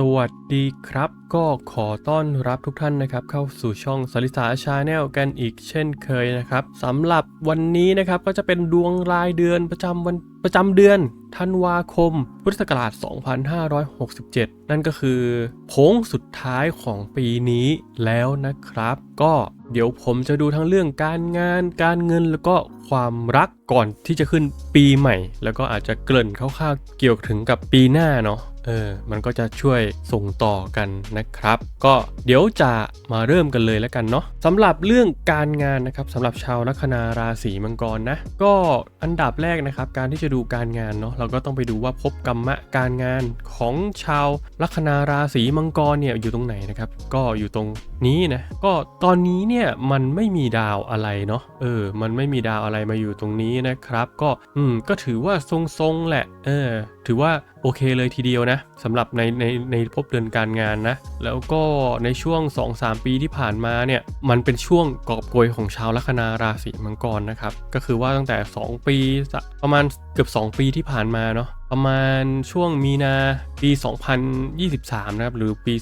สวัสดีครับ ก็ขอต้อนรับทุกท่านนะครับ เข้าสู่ช่องสลิสาชาแนลกันอีกเช่นเคยนะครับสำหรับวันนี้นะครับก็จะเป็นดวงรายเดือนประจำวันประจำเดือนธันวาคม พุทธศักราช 2567 นั่นก็คือโค้งสุดท้ายของปีนี้แล้วนะครับ ก็เดี๋ยวผมจะดูทั้งเรื่องการงาน การเงินแล้วก็ความรักก่อนที่จะขึ้นปีใหม่ แล้วก็อาจจะเกริ่นคร่าวๆเกี่ยวถึงกับปีหน้าเนาะ เออมันก็จะช่วยส่งต่อกันนะครับ ก็เดี๋ยวจะมาเริ่มกันเลยแล้วกันเนาะสำหรับเรื่องการงานนะครับสำหรับชาวลัคนาราศีมังกรนะก็อันดับแรกนะครับ การที่จะดูการงานเนาะเราก็ต้องไปดูว่าภพกรรมะการงานของชาวลัคนาราศีมังกรเนี่ยอยู่ตรงไหนนะครับ ก็อยู่ตรงนี้นะก็ตอนนี้เนี่ยมันไม่มีดาวอะไรเนาะเออ มันไม่มีดาวอะไรมาอยู่ตรงนี้นะครับ ก็อืมก็ถือว่าทรงๆแหละ เออ ถือว่าโอเคเลยทีเดียวนะสำหรับในในในพบเดือนการงานนะ แล้วก็ในช่วง 2-3 ปีที่ผ่านมาเนี่ยมันเป็นช่วงกอบโกยของชาวลัคนาราศีมังกรนะครับ ก็คือว่าตั้งแต่ 2 ปีประมาณเกือบ 2 ปีที่ผ่านมาเนาะประมาณช่วงมีนาปี 2023 นะครับ หรือปี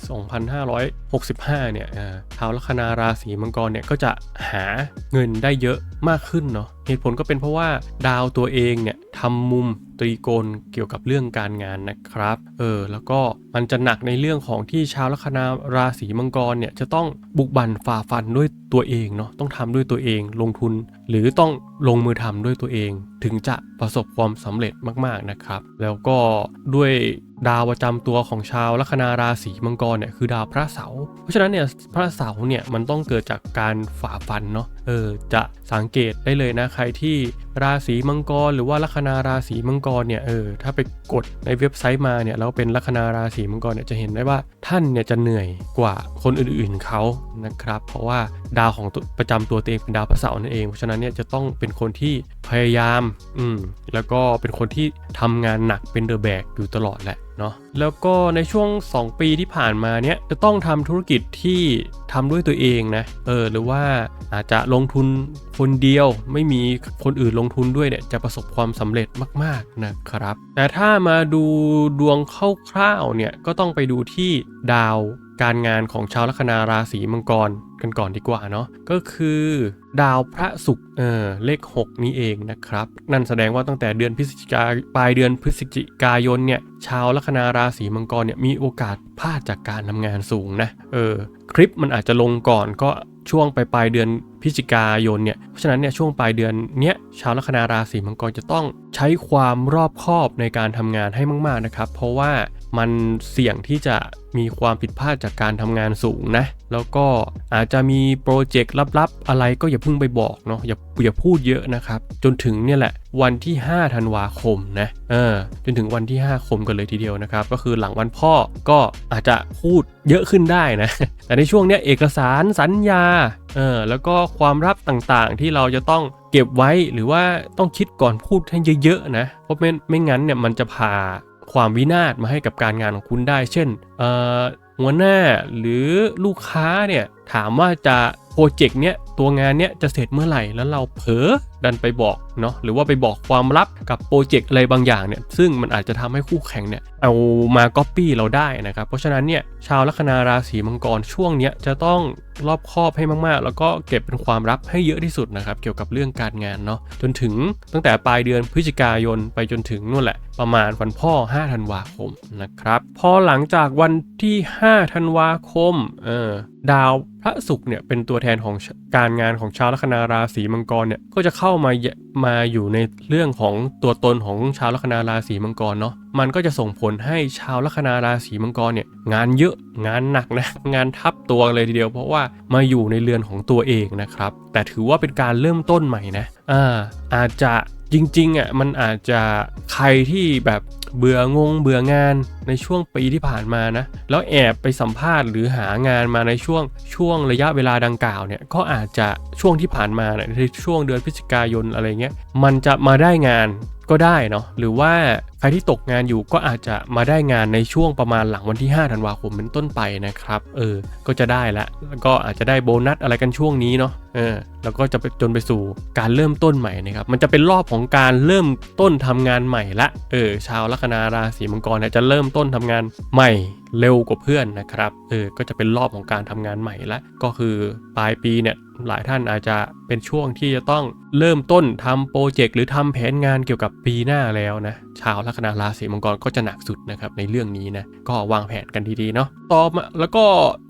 2565 เนี่ยเอ่อชาวลัคนาราศีมังกรเนี่ยก็จะหาเงินได้เยอะมากขึ้นเนาะเหตุผลก็เป็นเพราะว่าดาวตัวเองเนี่ยทำมุมตรีโกณเกี่ยวกับเรื่องการงานนะครับเออแล้วก็มันจะหนักในเรื่องของที่ชาวลัคนาราศีมังกรเนี่ยจะต้องบุกบั่นฝ่าฟันด้วยตัวเองเนาะต้องทำด้วยตัวเองลงทุนหรือต้องลงมือทำด้วยตัวเอง ถึงจะประสบความสำเร็จมากๆนะครับ แล้วก็ด้วย ดาวประจำตัวของชาวลัคนาราศีมังกรเนี่ยคือดาวพระเสาร์เพราะฉะนั้นเนี่ยพระเสาร์เนี่ยมันต้องเกิดจากการฝ่าฟันเนาะเออจะสังเกตได้เลยนะใครที่ราศีมังกร หรือว่าลัคนาราศีมังกรเนี่ยเออถ้าไปกดในเว็บไซต์มาเนี่ยแล้วเป็นลัคนาราศีมังกรเนี่ยจะเห็นได้ว่าท่านเนี่ยจะเหนื่อยกว่าคนอื่นๆเขานะครับ เพราะว่าดาวของตัวประจำตัวตัวเองเป็นดาวพระเสาร์นั่นเองเพราะฉะนั้นเนี่ยจะต้องเป็นคนที่พยายามอืมแล้วก็เป็นคนที่ทำงานหนักเป็นเดอะแบกอยู่ตลอดแหละเนาะแล้วก็ในช่วง 2 ปีที่ผ่านมาเนี่ยจะต้องทำธุรกิจที่ทำด้วยตัวเองนะเออหรือว่าอาจจะลงทุนคนเดียวไม่มีคนอื่นลงทุนด้วยเนี่ยจะประสบความสำเร็จมาก ๆนะครับ แต่ถ้ามาดูดวงคร่าวๆเนี่ยก็ต้องไปดูที่ดาว การงานของชาวลัคนาราศีมังกรกันก่อนดีกว่าเนาะก็คือดาวพระศุกร์เออเลข 6 นี้เองนะครับ นั่นแสดงว่าตั้งแต่เดือนพฤศจิกาปลายเดือนพฤศจิกายนเนี่ยชาวลัคนาราศีมังกรเนี่ยมีโอกาสพลาดจากการทำงานสูงนะเออคลิปมันอาจจะลงก่อนก็ช่วงปลายปลายเดือนพฤศจิกายนเนี่ย เพราะฉะนั้นเนี่ยช่วงปลายเดือนเนี้ยชาวลัคนาราศีมังกรจะต้องใช้ความรอบคอบในการทำงานให้มากๆนะครับ เพราะว่า มันเสี่ยงที่จะมีความผิดพลาดจากการทำงานสูงนะ แล้วก็อาจจะมีโปรเจกต์ลับๆ อะไรก็อย่าเพิ่งไปบอกเนาะอย่าอย่าพูดเยอะนะครับ จนถึงเนี่ยแหละวันที่5ธันวาคมนะเออจนถึงวันที่ 5 คมกันเลยทีเดียวนะครับ ก็คือหลังวันพ่อก็อาจจะพูดเยอะขึ้นได้นะ แต่ในช่วงเนี้ยเอกสารสัญญาเออแล้วก็ความลับต่างๆ ที่เราจะต้องเก็บไว้หรือว่าต้องคิดก่อนพูดให้เยอะๆนะเพราะไม่ไม่งั้นเนี่ยมันจะพา ความวินาศมาให้กับการงานของคุณได้ เช่นหัวหน้าหรือลูกค้าเนี่ยถามว่าจะโปรเจกต์เนี้ย ตัวงานเนี้ยจะเสร็จเมื่อไหร่แล้วเราเผลอดันไปบอกเนาะหรือว่าไปบอกความลับกับโปรเจกต์อะไรบางอย่างเนี่ยซึ่งมันอาจจะทำให้คู่แข่งเนี่ยเอามาก๊อปปี้เราได้นะครับเพราะฉะนั้นเนี่ยชาวลัคนาราศีมังกรช่วงเนี้ยจะต้องรอบคอบให้มากๆ แล้วก็เก็บเป็นความลับให้เยอะที่สุดนะครับเกี่ยวกับเรื่องการงานเนาะจนถึงตั้งแต่ปลายเดือนพฤศจิกายนไปจนถึงนู่นแหละประมาณวันพ่อ 5 ธันวาคมนะครับพอหลังจากวันที่ 5 ธันวาคมเออดาวพระศุกร์เนี่ยเป็นตัวแทนของ การงานของชาวลัคนาราศีมังกรเนี่ยก็จะเข้ามา มาอยู่ในเรื่องของตัวตนของชาวลัคนาราศีมังกรเนาะมันก็จะส่งผลให้ชาวลัคนาราศีมังกรเนี่ยงานเยอะงานหนักนะงานทับตัวเลยทีเดียว เพราะว่ามาอยู่ในเรือนของตัวเองนะครับ แต่ถือว่าเป็นการเริ่มต้นใหม่นะอ่าอาจจะจริงๆอะมันอาจจะใครที่แบบเบื่องงเบื่องานในช่วงปีที่ผ่านมานะ แล้วแอบไปสัมภาษณ์หรือหางานมาในช่วงช่วงระยะเวลาดังกล่าวเนี่ยก็อาจจะช่วงที่ผ่านมาเนี่ยในช่วงเดือนพฤศจิกายนอะไรเงี้ยมันจะมาได้งานก็ได้เนาะหรือว่า รที่ตกงานอยู่ก็อาจจะมาได้งานในช่วงประมาณหลังวันที่5ธันวาคมเป็นต้นไปนะครับ เออ ก็จะได้ละแล้วก็อาจจะได้โบนัสอะไรกันช่วงนี้เนาะ เออ แล้วก็จะไปจนไปสู่การเริ่มต้นใหม่นะครับ มันจะเป็นรอบของการเริ่มต้นทำงานใหม่ละ เออ ชาวลัคนาราศีมังกรเนี่ยจะเริ่มต้นทำงานใหม่เร็วกว่าเพื่อนนะครับ เออ ก็จะเป็นรอบของการทำงานใหม่ละ ก็คือปลายปีเนี่ยหลายท่านอาจจะเป็นช่วงที่จะต้องเริ่มต้นทำโปรเจกต์หรือทำแผนงานเกี่ยวกับปีหน้าแล้วนะ ชาวลัคนาราศีมังกรก็จะหนักสุดนะครับในเรื่องนี้นะก็วางแผนกันดีๆเนาะต่อมาแล้วก็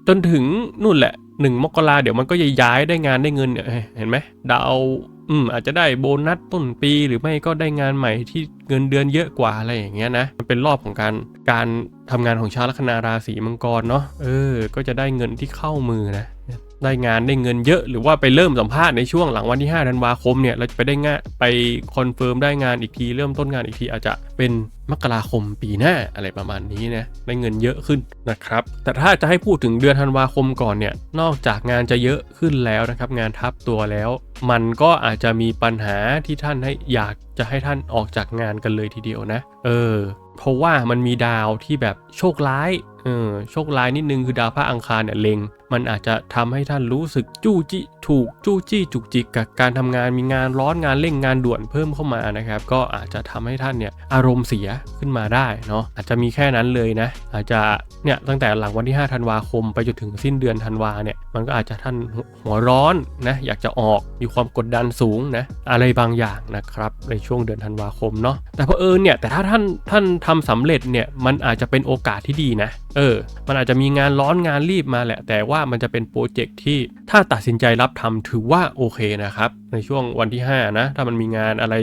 จนถึงนู่นแหละหนึ่งมกราเดี๋ยวมันก็จะย้ายได้งานได้เงินเนี่ยเห็นไหมดาวอืมอาจจะได้โบนัสต้นปีหรือไม่ก็ได้งานใหม่ที่เงินเดือนเยอะกว่าอะไรอย่างเงี้ยนะมันเป็นรอบของการการทำงานของชาวลัคนาราศีมังกรเนาะเออ ก็จะได้เงินที่เข้ามือนะ ได้งานได้เงินเยอะ หรือว่าไปเริ่มสัมภาษณ์ในช่วงหลังวันที่5ธันวาคมเนี่ยเราจะไปได้งานไปคอนเฟิร์มได้งานอีกทีเริ่มต้นงานอีกทีอาจจะเป็นมกราคมปีหน้าอะไรประมาณนี้นะได้เงินเยอะขึ้นนะครับ แต่ถ้าจะให้พูดถึงเดือนธันวาคมก่อนเนี่ยนอกจากงานจะเยอะขึ้นแล้วนะครับ งานทับตัวแล้ว มันก็อาจจะมีปัญหาที่ท่านให้อยากจะให้ท่านออกจากงานกันเลยทีเดียวนะ เออ เพราะว่ามันมีดาวที่แบบโชคร้าย เออโชคร้ายนิดนึงคือดาวพระอังคารเนี่ยเล็งมันอาจจะทำให้ท่านรู้สึกจู้จี้ถูกจู้จี้จุกจิกกับการทำงานมีงานร้อนงานเร่งงานด่วนเพิ่มเข้ามานะครับ ก็อาจจะทำให้ท่านเนี่ยอารมณ์เสียขึ้นมาได้เนาะอาจจะมีแค่นั้นเลยนะ อาจจะเนี่ยตั้งแต่หลังวันที่5ธันวาคมไปจนถึงสิ้นเดือนธันวาเนี่ยมันก็อาจจะท่านหัวร้อนนะอยากจะออกมีความกดดันสูงนะอะไรบางอย่างนะครับในช่วงเดือนธันวาคมเนาะแต่เพอเอิญเนี่ยแต่ถ้าท่านท่านทำสำเร็จเนี่ยมันอาจจะเป็นโอกาสที่ดีนะเออ มันอาจจะมีงานร้อนงานรีบมาแหละ แต่ว่ามันจะเป็นโปรเจกต์ที่ถ้าตัดสินใจรับทำถือว่าโอเคนะครับ ในช่วงวันที่ 5 นะ ถ้ามันมีงานอะไร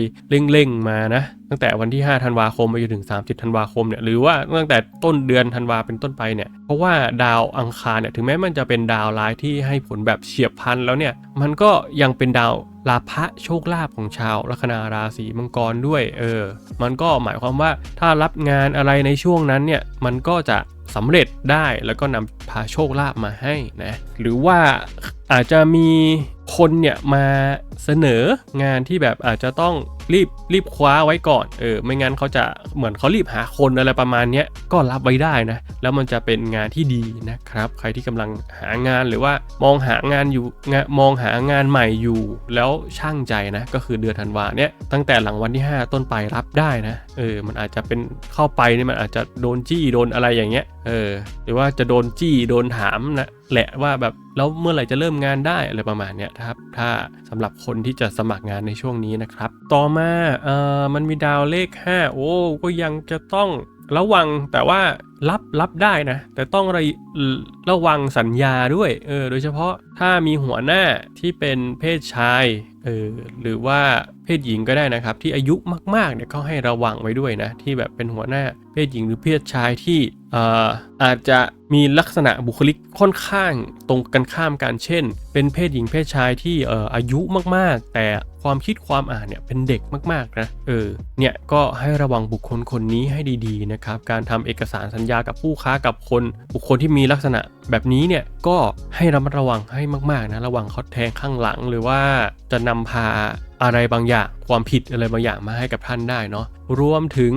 เร่งๆมานะ ตั้งแต่วันที่ 5 ธันวาคมไปจนถึง 30 ธันวาคมเนี่ย หรือว่าตั้งแต่ต้นเดือนธันวาเป็นต้นไปเนี่ย เพราะว่าดาวอังคารเนี่ย ถึงแม้มันจะเป็นดาวร้ายที่ให้ผลแบบเฉียบพลันแล้วเนี่ย มันก็ยังเป็นดาวลาภะโชคลาภของชาวลัคนาราศีมังกรด้วย เออ มันก็หมายความว่าถ้ารับงานอะไรในช่วงนั้นเนี่ย มันก็จะ สำเร็จได้แล้วก็นำพาโชคลาภมาให้นะหรือว่าอาจจะมีคนเนี่ยมาเสนองานที่แบบอาจจะต้องรีบรีบคว้าไว้ก่อนเออไม่งั้นเขาจะเหมือนเขารีบหาคนอะไรประมาณนี้ก็รับไว้ได้นะ แล้วมันจะเป็นงานที่ดีนะครับ ใครที่กำลังหางานหรือว่ามองหางานอยู่มองหางานใหม่อยู่ แล้วช่างใจนะ ก็คือเดือนธันวาเนี้ยตั้งแต่หลังวันที่ 5 ต้นไปรับได้นะเออมันอาจจะเป็นเข้าไปนี่มันอาจจะโดนจี้โดนอะไรอย่างเงี้ยเออหรือว่าจะโดนจี้โดนถามนะแหละว่าแบบแล้วเมื่อไหร่จะเริ่มงานได้อะไรประมาณเนี้ยครับถ้าสำหรับคนที่จะสมัครงานในช่วงนี้นะครับต่อมาเออมันมีดาวเลข 5 โอ้ก็ยังจะต้องระวังแต่ว่ารับรับได้นะ แต่ต้องระระวังสัญญาด้วยเออโดยเฉพาะถ้ามีหัวหน้าที่เป็นเพศชายเออหรือว่าเพศหญิงก็ได้นะครับ ที่อายุมากๆเนี่ยเขาให้ระวังไว้ด้วยนะที่แบบเป็นหัวหน้าเพศหญิงหรือเพศชายที่เอ่ออาจจะมีลักษณะบุคลิกค่อนข้างตรงกันข้ามกันเช่น เป็นเพศหญิงเพศชายที่เอ่ออายุมากๆ แต่ความคิดความอ่านเนี่ยเป็นเด็กมากๆนะเออเนี่ยก็ให้ระวังบุคคลคนนี้ให้ดีๆนะครับการทำเอกสารสัญญากับผู้ค้ากับคน บุคคลที่มีลักษณะแบบนี้เนี่ยก็ให้ระมัดระวังให้มากๆนะระวังเขาแทงข้างหลังหรือว่าจะนำพา อะไรบางอย่าง ความผิดอะไรบางอย่างมาให้กับท่านได้เนาะรวมถึง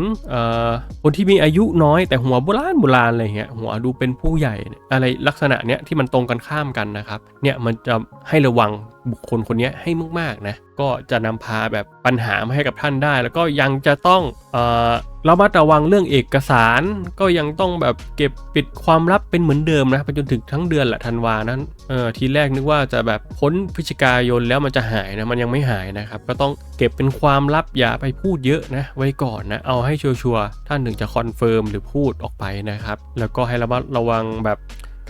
คนที่มีอายุน้อยแต่หัวโบราณโบราณอะไรเงี้ยหัวดูเป็นผู้ใหญ่อะไรลักษณะเนี้ยที่มันตรงกันข้ามกันนะครับเนี่ยมันจะให้ระวังบุคคลคนนี้ให้มากๆนะก็จะนำพาแบบปัญหามาให้กับท่านได้ แล้วก็ยังจะต้องอ ระมัดระวังเรื่องเอกสารก็ยังต้องแบบเก็บปิดความลับเป็นเหมือนเดิมนะไปจนถึงทั้งเดือนแหละธันวานั้นเออทีแรกนึกว่าจะแบบพ้นพฤศจิกายนแล้วมันจะหายนะมันยังไม่หายนะครับ ก็ต้องเก็บเป็นความลับอย่าไปพูดเยอะนะไว้ก่อนนะเอาให้ชัวร์ๆท่านถึงจะคอนเฟิร์มหรือพูดออกไปนะครับ แล้วก็ให้ระมัดระวังแบบ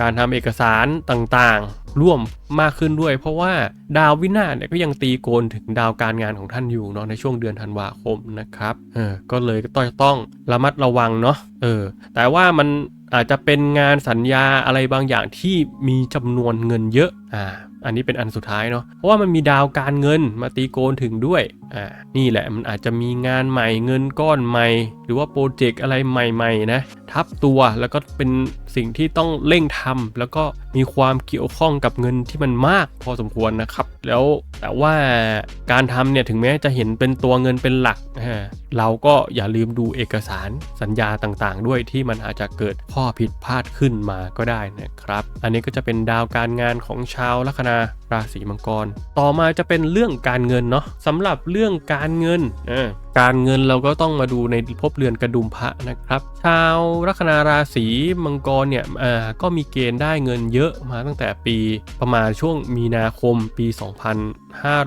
การทำเอกสารต่างๆ ร่วมมากขึ้นด้วย เพราะว่าดาววินาศเนี่ยก็ยังตีโกนถึงดาวการงานของท่านอยู่เนาะในช่วงเดือนธันวาคมนะครับเออก็เลยก็ต้องต้องระมัดระวังเนาะเออแต่ว่ามันอาจจะเป็นงานสัญญาอะไรบางอย่างที่มีจำนวนเงินเยอะอ่า อันนี้เป็นอันสุดท้ายเนาะเพราะว่ามันมีดาวการเงินมาตีโกนถึงด้วยอ่านี่แหละมันอาจจะมีงานใหม่เงินก้อนใหม่ หรือว่าโปรเจกต์อะไรใหม่ๆนะทับตัวแล้วก็เป็นสิ่งที่ต้องเร่งทำแล้วก็มีความเกี่ยวข้องกับเงินที่มันมากพอสมควรนะครับ แล้วแต่ว่าการทำเนี่ยถึงแม้จะเห็นเป็นตัวเงินเป็นหลักอ่าเราก็อย่าลืมดูเอกสารสัญญาต่างๆ ด้วยที่มันอาจจะเกิดข้อผิดพลาดขึ้นมาก็ได้นะครับ อันนี้ก็จะเป็นดาวการงานของชาวลัคนาราศีมังกร ต่อมาจะเป็นเรื่องการเงินเนาะสำหรับเรื่องการเงินการเงินเราก็ต้องมาดูในภพเรือนกระดุมพระนะครับ ชาวลัคนาราศีมังกรเนี่ยก็มีเกณฑ์ได้เงินเยอะมาตั้งแต่ปีประมาณช่วงมีนาคมปี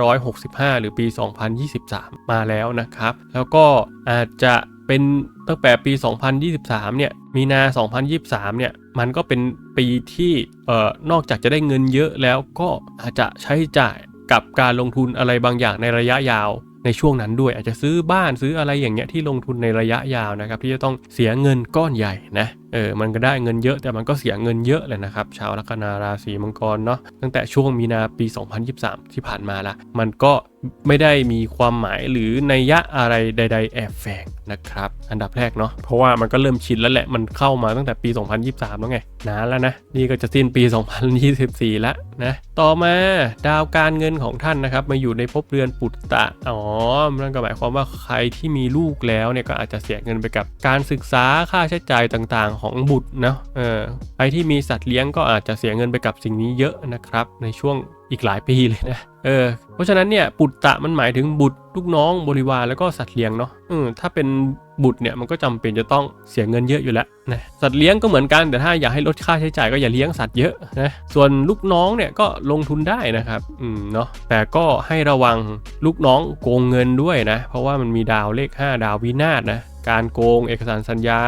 2565 หรือปี 2023 มาแล้วนะครับ แล้วก็อาจจะ เป็นตั้งแต่ปี 2023 เนี่ย มีนา 2023 เนี่ย มันก็เป็นปีที่เอ่อนอกจากจะได้เงินเยอะแล้วก็อาจจะใช้จ่ายกับการลงทุนอะไรบางอย่างในระยะยาวในช่วงนั้นด้วยอาจจะซื้อบ้านซื้ออะไรอย่างเงี้ยที่ลงทุนในระยะยาวนะครับ ที่จะต้องเสียเงินก้อนใหญ่นะเออมันก็ได้เงินเยอะแต่มันก็เสียเงินเยอะเลยนะครับ ชาวลัคนาราศีมังกรเนาะตั้งแต่ช่วงมีนาปี 2023 ที่ผ่านมาละมันก็ไม่ได้มีความหมายหรือนัยยะอะไรใด ๆ แอบแฝงนะครับ อันดับแรกเนาะเพราะว่ามันก็เริ่มชินแล้วแหละมันเข้ามาตั้งแต่ปี 2023 แล้วไงนานแล้วนะ นี่ก็จะสิ้นปี 2024 แล้วนะต่อมาดาวการเงินของท่านนะครับมาอยู่ในภพเรือนปุตตะอ๋อนั่นก็หมายความว่าใครที่มีลูกแล้วเนี่ยก็อาจจะเสียเงินไปกับการศึกษาค่าใช้จ่ายต่างๆของบุตรนะเออใครที่มีสัตว์เลี้ยงก็อาจจะเสียเงินไปกับสิ่งนี้เยอะนะครับ ในช่วงอีกหลายปีเลยนะเออเพราะฉะนั้นเนี่ยปุตตะมันหมายถึงบุตรลูกน้องบริวารแล้วก็สัตว์เลี้ยงเนาะเออถ้าเป็นบุตรเนี่ยมันก็จำเป็นจะต้องเสียเงินเยอะอยู่แล้วนะสัตว์เลี้ยงก็เหมือนกันแต่ถ้าอยากให้ลดค่าใช้จ่ายก็อย่าเลี้ยงสัตว์เยอะนะส่วนลูกน้องเนี่ยก็ลงทุนได้นะครับอืมเนาะแต่ก็ให้ระวังลูกน้องโกงเงินด้วยนะ เพราะว่ามันมีดาวเลข 5 ดาววินาศนะการโกงเอกสารสัญญา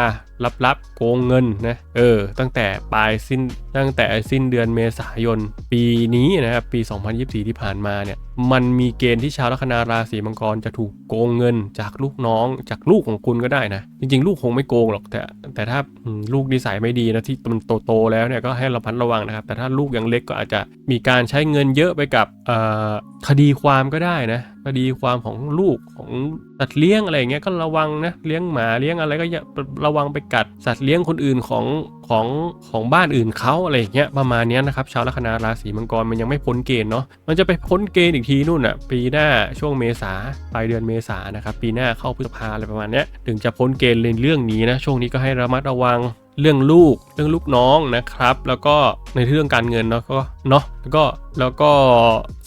ลับๆโกงเงินนะเออตั้งแต่ปลายสิ้นตั้งแต่สิ้นเดือนเมษายน ปีนี้นะครับปี 2024 ที่ผ่านมาเนี่ยมันมีเกณฑ์ที่ชาวลัคนาราศีมังกรจะถูกโกงเงินจากลูกน้อง จากลูกของคุณก็ได้นะ จริง ๆ ลูกคงไม่โกงหรอกแต่ แต่ถ้าลูกนิสัยไม่ดีนะที่มันโตๆแล้วเนี่ยก็ให้ระมัดระวังนะครับ แต่ถ้าลูกยังเล็กก็อาจจะมีการใช้เงินเยอะไปกับอ่อคดีความก็ได้นะคดีความของลูกของสัตว์เลี้ยงอะไรอย่างเงี้ยก็ระวังนะเลี้ยงหมาเลี้ยงอะไรก็อย่าระวังไปกัดสัตว์เลี้ยงคนอื่นของของของบ้านอื่นเขาอะไรอย่างเงี้ยประมาณนี้นะครับชาวลัคนาราศีมังกรมันยังไม่พ้นเกณฑ์เนาะมันจะไปพ้นเกณฑ์อีกทีนู่นอะปีหน้าช่วงเมษาปลายเดือนเมษานะครับปีหน้าเข้าพฤษภาอะไรประมาณเนี้ยถึงจะพ้นเกณฑ์เรื่องนี้นะช่วงนี้ก็ให้ระมัดระวังเรื่องลูกเรื่องลูกน้องนะครับ แล้วก็ในเรื่องการเงินเนาะก็เนาะแล้วก็แล้วก็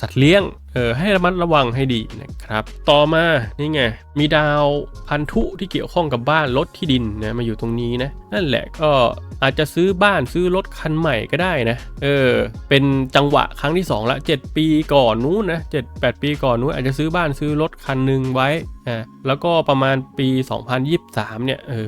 สัตว์เลี้ยง เออให้ระมัดระวังให้ดีนะครับ ต่อมานี่ไงมีดาวพันธุที่เกี่ยวข้องกับบ้านรถที่ดินนะมาอยู่ตรงนี้นะนั่นแหละก็อาจจะซื้อบ้านซื้อรถคันใหม่ก็ได้นะเออเป็นจังหวะครั้งที่ 2 ละ 7 ปีก่อนนู้นนะ7 8ปีก่อนนู้นอาจจะซื้อบ้านซื้อรถคันหนึ่งไว้อ่าแล้วก็ประมาณปี 2023 เนี่ยเออ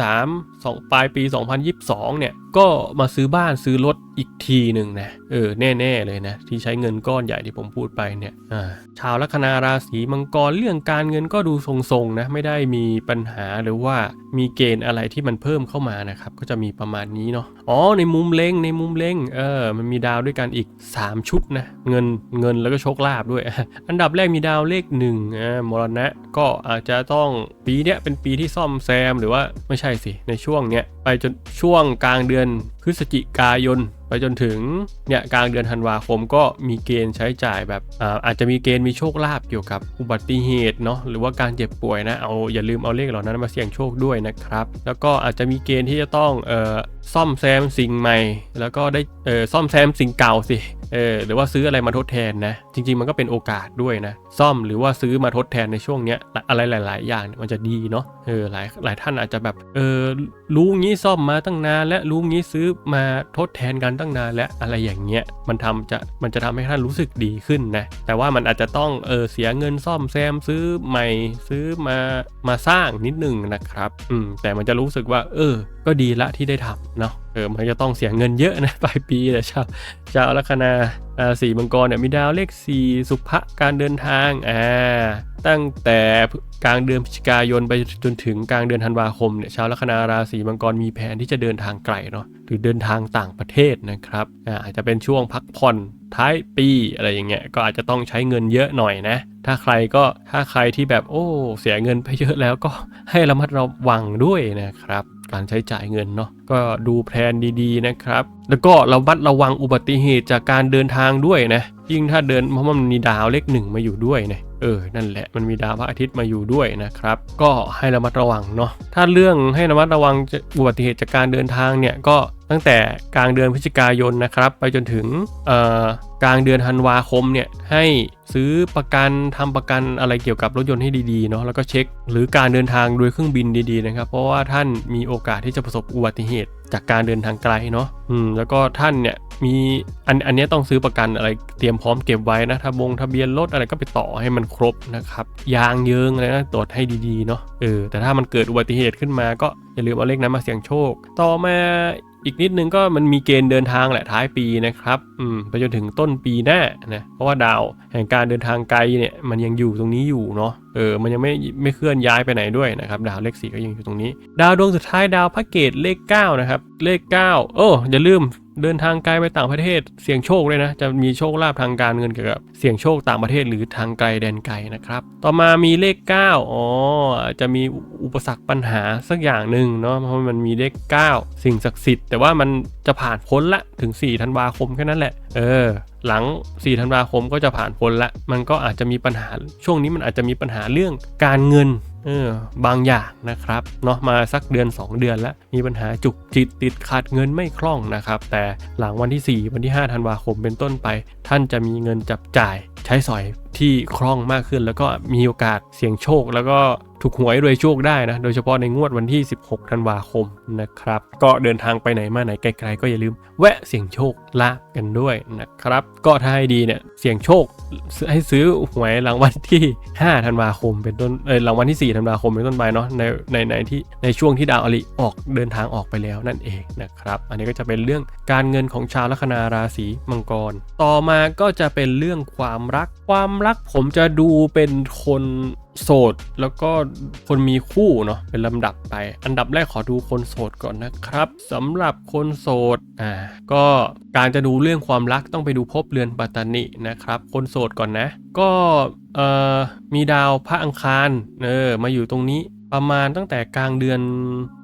2023สองปลายปี 2022 เนี่ยก็มาซื้อบ้านซื้อรถอีกทีหนึ่งนะเออแน่ ๆ เลยนะที่ใช้เงินก้อนใหญ่ที่ผมพูดไปเนี่ยอ่าชาวลัคนาราศีมังกรเรื่องการเงินก็ดูทรงๆนะไม่ได้มีปัญหาหรือว่ามีเกณฑ์อะไรที่มันเพิ่มเข้ามานะครับก็จะมีประมาณนี้เนาะอ๋อในมุมเล็งในมุมเล็งเออมันมีดาวด้วยกันอีก 3 ชุดนะเงินเงินแล้วก็โชคลาภด้วย อันดับแรกมีดาวเลขหนึ่งอ่ามรณะก็อาจจะต้องปีเนี้ยเป็นปีที่ซ่อมแซมหรือว่าไม่ใช่สิในช่วงเนี้ยไปจนช่วงกลางเดือนพฤศจิกายน ไปจนถึงเนี่ยกลางเดือนธันวาคมก็มีเกณฑ์ใช้จ่ายแบบอาอาจจะมีเกณฑ์มีโชคลาภเกี่ยวกับอุบัติเหตุเนาะหรือว่าการเจ็บป่วยนะเอาอย่าลืมเอาเลขเหล่านั้นมาเสี่ยงโชคด้วยนะครับ แล้วก็อาจจะมีเกณฑ์ที่จะต้องเอ่อซ่อมแซมสิ่งใหม่ แล้วก็ได้เอ่อซ่อมแซมสิ่งเก่าสิเออหรือว่าซื้ออะไรมาทดแทนนะ จริง ๆ มันก็เป็นโอกาสด้วยนะ ซ่อมหรือว่าซื้อมาทดแทนในช่วงเนี้ยอะไรหลาย ๆ อย่างมันจะดีเนาะเออหลายหลายท่านอาจจะแบบเออรู้งี้ซ่อมมาตั้งนานและรู้งี้ซื้อมาทดแทนกันตั้งนานและอะไรอย่างเงี้ยมันทำจะมันจะทำให้ท่านรู้สึกดีขึ้นนะแต่ว่ามันอาจจะต้องเออเสียเงินซ่อมแซมซื้อใหม่ซื้อมามาสร้างนิดนึงนะครับอืมแต่มันจะรู้สึกว่า เออ ก็ก็ดีละที่ได้ทำเนาะเออมันจะต้องเสียเงินเยอะนะปลายปีแต่ชาวชาวลัคนาราศีมังกรเนี่ยมีดาวเลข 4 สุภะการเดินทางอ่าตั้งแต่กลางเดือนพฤศจิกายนไปจนถึงกลางเดือนธันวาคมเนี่ยชาวลัคนาราศีมังกรมีแผนที่จะเดินทางไกลเนาะหรือเดินทางต่างประเทศนะครับอ่าอาจจะเป็นช่วงพักผ่อนท้ายปีอะไรอย่างเงี้ยก็อาจจะต้องใช้เงินเยอะหน่อยนะ ถ้าใครก็ถ้าใครที่แบบโอ้ เสียเงินไปเยอะแล้วก็ให้ระมัดระวังด้วยนะครับ การใช้จ่ายเงินเนาะก็ดูแพลนดีๆนะครับ แล้วก็ระมัดระวังอุบัติเหตุจากการเดินทางด้วยนะยิ่งถ้าเดินเพราะมันมีดาวเลขหนึ่งมาอยู่ด้วยนะ เออ นั่นแหละ มันมีดาวพระอาทิตย์มาอยู่ด้วยนะครับ ก็ให้ระมัดระวังเนาะ ถ้าเรื่องให้ระมัดระวังอุบัติเหตุจากการเดินทางเนี่ย ก็ตั้งแต่กลางเดือนพฤศจิกายนนะครับ ไปจนถึงกลางเดือนธันวาคมเนี่ย ให้ซื้อประกันทำประกันอะไรเกี่ยวกับรถยนต์ให้ดีๆเนาะ แล้วก็เช็ค หรือการเดินทางโดยเครื่องบินดีๆนะครับ เพราะว่าท่านมีโอกาสที่จะประสบอุบัติเหตุจากการเดินทางไกลเนาะ อืมแล้วก็ท่านเนี่ยมีอันอันนี้ต้องซื้อประกันอะไรเตรียมพร้อมเก็บไว้นะทะบงทะเบียนรถอะไรก็ไปต่อให้มันครบนะครับ ยางเยิงอะไรนะตรวจให้ดีๆเนาะเออแต่ถ้ามันเกิดอุบัติเหตุขึ้นมาก็อย่าลืมเอาเลขนั้นมาเสี่ยงโชค ต่อมาอีกนิดนึงก็มันมีเกณฑ์เดินทางแหละท้ายปีนะครับอืมไปจนถึงต้นปีหน้านะเพราะว่าดาวแห่งการเดินทางไกลเนี่ยมันยังอยู่ตรงนี้อยู่เนาะเออมันยังไม่ไม่เคลื่อนย้ายไปไหนด้วยนะครับดาวเลขสี่ก็ยังอยู่ตรงนี้ ดาวดวงสุดท้ายดาวพระเกตเลข9นะครับเลข9โอ้อย่าลืมเดินทางไกลไปต่างประเทศ เสี่ยงโชคเลยนะ จะมีโชคลาภทางการเงินเกี่ยวกับเสี่ยงโชคต่างประเทศหรือทางไกลแดนไกลนะครับ ต่อมามีเลข 9อ๋ออาจจะมีอุปสรรคปัญหาสักอย่างหนึ่งเนาะเพราะมันมีเลข 9 สิ่งศักดิ์สิทธิ์แต่ว่ามันจะผ่านพ้นละถึง 4 ธันวาคมแค่นั้นแหละ เออ หลัง 4 ธันวาคมก็จะผ่านพ้นละ มันก็อาจจะมีปัญหาช่วงนี้มันอาจจะมีปัญหาเรื่องการเงิน เออบางอย่างนะครับเนาะมาสักเดือน 2 เดือนแล้ว มีปัญหาจุกจิตติดขาดเงินไม่คล่องนะครับ แต่หลังวันที่ 4 วันที่ 5 ธันวาคมเป็นต้นไป ท่านจะมีเงินจับจ่ายใช้สอยที่คล่องมากขึ้น แล้วก็มีโอกาสเสี่ยงโชค แล้วก็ ถูกหวยรวยโชคได้นะ โดยเฉพาะในงวดวันที่ 16 ธันวาคมนะครับ ก็เดินทางไปไหนมาไหนไกลๆ ก็อย่าลืม แวะเสี่ยงโชคลาภกันด้วยนะครับ ก็ถ้าให้ดีเนี่ยเสี่ยงโชคให้ซื้อหวยรางวัลที่ 5 ธันวาคม เป็นต้นเออรางวัลที่ 4 ธันวาคมเป็นต้นไปเนาะในในในที่ในช่วงที่ดาวอริออกเดินทางออกไปแล้วนั่นเองนะครับ อันนี้ก็จะเป็นเรื่องการเงินของชาวลัคนาราศีมังกร ต่อมาก็จะเป็นเรื่องความรักความรักผมจะดูเป็นคน โสดแล้วก็คนมีคู่เนาะเป็นลำดับไป อันดับแรกขอดูคนโสดก่อนนะครับสำหรับคนโสดอ่าก็การจะดูเรื่องความรักต้องไปดูภพเรือนปัตตานินะครับ คนโสดก่อนนะ ก็เอ่อมีดาวพระอังคารเออมาอยู่ตรงนี้ประมาณตั้งแต่กลางเดือน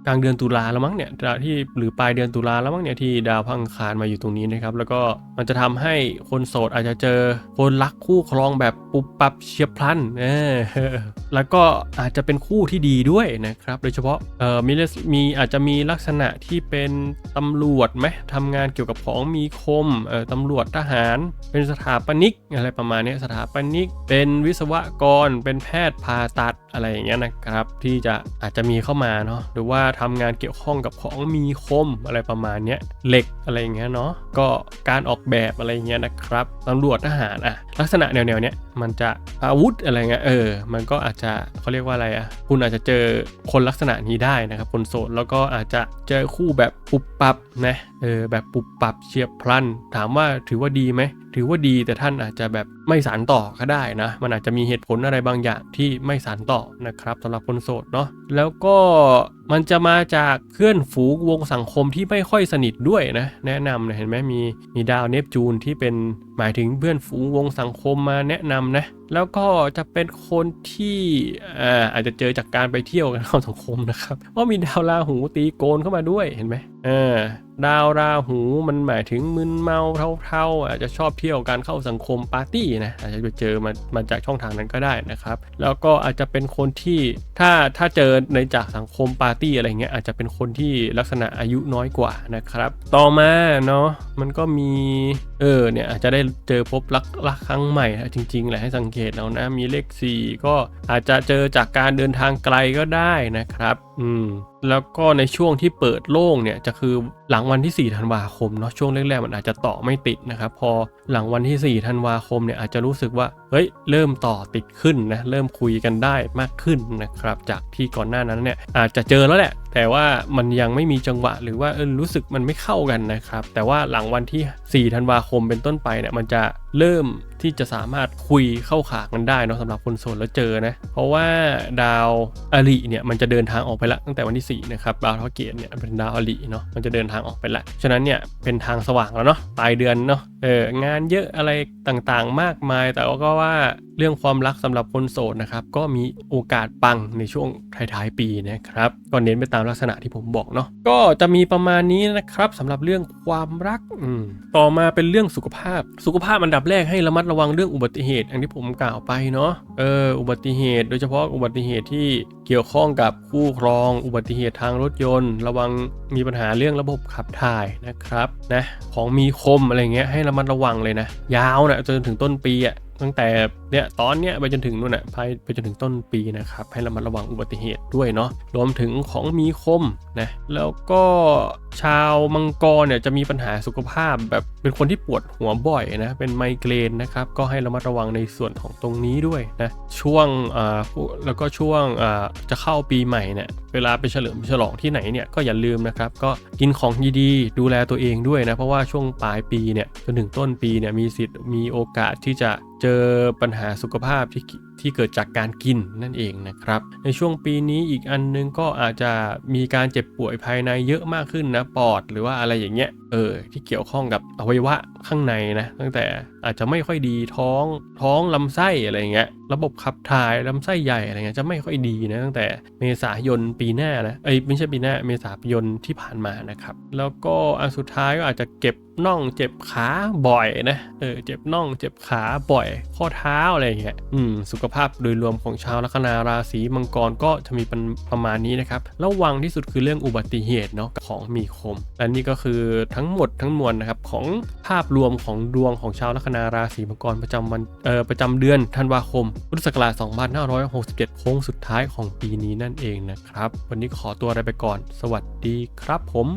กลางเดือนตุลาแล้วมั้งเนี่ยที่หรือปลายเดือนตุลาแล้วมั้งเนี่ยที่ดาวพังคารมาอยู่ตรงนี้นะครับแล้วก็มันจะทำให้คนโสดอาจจะเจอคนรักคู่ครองแบบปุบปับเฉียบพลันเออแล้วก็อาจจะเป็นคู่ที่ดีด้วยนะครับโดยเฉพาะเอ่อมีมีอาจจะมีลักษณะที่เป็นตำรวจไหมทำงานเกี่ยวกับของมีคมเอ่อตำรวจทหาร เป็นสถาปนิกอะไรประมาณนี้สถาปนิก เป็นวิศวกร เป็นแพทย์ผ่าตัดอะไรอย่างเงี้ยนะครับ ที่จะอาจจะมีเข้ามาเนาะหรือว่าทำงานเกี่ยวข้องกับของมีคมอะไรประมาณเนี้ยเหล็กอะไรอย่างเงี้ยเนาะก็การออกแบบอะไรเงี้ยนะครับตำรวจทหารอะ ลักษณะแนวๆเนี้ยมันจะอาวุธอะไรเงี้ยเออ มันก็อาจจะเขาเรียกว่าอะไรอะคุณอาจจะเจอคนลักษณะนี้ได้นะครับคนโสดแล้วก็อาจจะเจอคู่แบบปุบปับนะเออแบบปุบปับเฉียบพลัน ถามว่าถือว่าดีไหมถือว่าดีแต่ท่านอาจจะแบบไม่สานต่อก็ได้นะ มันอาจจะมีเหตุผลอะไรบางอย่างที่ไม่สานต่อนะครับสำหรับคนโสดเนาะแล้วก็มันจะมาจากเพื่อนฝูงวงสังคมที่ไม่ค่อยสนิทด้วยนะแนะนำนะเห็นไหมมีมีดาวเนปจูนที่เป็น หมายถึงเพื่อนฝูงวงสังคมมาแนะนำนะ แล้วก็จะเป็นคนที่อาอาจจะเจอจากการไปเที่ยวกันเข้าสังคมนะครับว่ามีดาวราหูตีโกนเข้ามาด้วยเห็นไหมเออดาวราหูมันหมายถึงมึนเมาเท่าๆอาจจะชอบเที่ยวการเข้าสังคมปาร์ตี้นะอาจจะไปเจอมามาจากช่องทางนั้นก็ได้นะครับ แล้วก็อาจจะเป็นคนที่ถ้าถ้าเจอในจากสังคมปาร์ตี้อะไรเงี้ยอาจจะเป็นคนที่ลักษณะอายุน้อยกว่านะครับ ต่อมาเนาะมันก็มีเออเนี่ยอาจจะได้เจอพบรักรักครั้งใหม่นะจริงๆแหละให้สังเกตเอานะ มีเลข 4 ก็อาจจะเจอจากการเดินทางไกลก็ได้นะครับ อืมแล้วก็ในช่วงที่เปิดโล่งเนี่ยจะคือหลังวันที่ 4 ธันวาคมเนาะช่วงแรกๆมันอาจจะต่อไม่ติดนะครับพอหลังวันที่ 4 ธันวาคมเนี่ยอาจจะรู้สึกว่าเฮ้ยเริ่มต่อติดขึ้นนะเริ่มคุยกันได้มากขึ้นนะครับจากที่ก่อนหน้านั้นเนี่ยอาจจะเจอแล้วแหละ แต่ว่ามันยังไม่มีจังหวะหรือว่าเออรู้สึกมันไม่เข้ากันนะครับแต่ว่าหลังวันที่ 4 ธันวาคมเป็นต้นไปเนี่ยมันจะ เริ่มที่จะสามารถคุยเข้าขากันได้เนาะสำหรับคนโสดแล้วเจอนะ เพราะว่าดาวอริเนี่ยมันจะเดินทางออกไปละตั้งแต่วันที่4นะครับดาวทอเกตเนี่ยเป็นดาวอริเนาะมันจะเดินทางออกไปละฉะนั้นเนี่ยเป็นทางสว่างแล้วเนาะปลายเดือนเนาะเอองานเยอะอะไรต่างๆมากมาย แต่ก็ว่า เรื่องความรักสำหรับคนโสดนะครับ ก็มีโอกาสปังในช่วงท้ายๆปีนะครับก็เน้นไปตามลักษณะที่ผมบอกเนาะก็จะมีประมาณนี้นะครับสำหรับเรื่องความรักอืต่อมาเป็นเรื่องสุขภาพ สุขภาพอันดับแรกให้ระมัดระวังเรื่องอุบัติเหตุอย่างที่ผมกล่าวไปเนาะเอออุบัติเหตุ โดยเฉพาะอุบัติเหตุที่เกี่ยวข้องกับคู่ครอง อุบัติเหตุทางรถยนต์ ระวังมีปัญหาเรื่องระบบขับถ่ายนะครับนะของมีคมอะไรเงี้ยให้ระมัดระวังเลยนะ ยาวนะจนถึงต้นปีอะ ตั้งแต่เนี่ยตอนเนี้ยไปจนถึงนู่นน่ะไปไปจนถึงต้นปีนะครับ ให้ระมัดระวังอุบัติเหตุด้วยเนาะรวมถึงของมีคมนะแล้วก็ชาวมังกรเนี่ยจะมีปัญหาสุขภาพแบบเป็นคนที่ปวดหัวบ่อยนะเป็นไมเกรนนะครับก็ให้ระมัดระวังในส่วนของตรงนี้ด้วยนะช่วงอ่าแล้วก็ช่วงอ่าจะเข้าปีใหม่เนี่ย เวลาไปเฉลิมฉลองที่ไหนเนี่ยก็อย่าลืมนะครับ ก็กินของดีๆดูแลตัวเองด้วยนะ เพราะว่าช่วงปลายปีเนี่ยจนถึงต้นปีเนี่ยมีสิทธิ์มีโอกาสที่จะเจอปัญหาสุขภาพที่ ที่เกิดจากการกินนั่นเองนะครับ ในช่วงปีนี้อีกอันนึงก็อาจจะมีการเจ็บป่วยภายในเยอะมากขึ้นนะปอดหรือว่าอะไรอย่างเงี้ยเออที่เกี่ยวข้องกับอวัยวะข้างในนะตั้งแต่อาจจะไม่ค่อยดีท้องท้องลำไส้อะไรเงี้ยระบบขับถ่ายลำไส้ใหญ่อะไรเงี้ยจะไม่ค่อยดีนะตั้งแต่เมษายนปีหน้านะเอ้ยไม่ใช่ปีหน้าเมษายนที่ผ่านมานะครับแล้วก็อันสุดท้ายก็อาจจะเก็บ น่องเจ็บขาบ่อยนะ เออ เจ็บน่องเจ็บขาบ่อย ข้อเท้าอะไรเงี้ย อืม สุขภาพโดยรวมของชาวลัคนาราศีมังกรก็จะมีเป็นประมาณนี้นะครับ ระวังที่สุดคือเรื่องอุบัติเหตุเนาะของมีคม และนี่ก็คือทั้งหมดทั้งมวลนะครับของภาพรวมของดวงของชาวลัคนาราศีมังกรประจำวัน เอ่อ ประจำเดือนธันวาคม พุทธศักราช 2567 โค้งสุดท้ายของปีนี้นั่นเองนะครับ วันนี้ขอตัวไปก่อน สวัสดีครับผม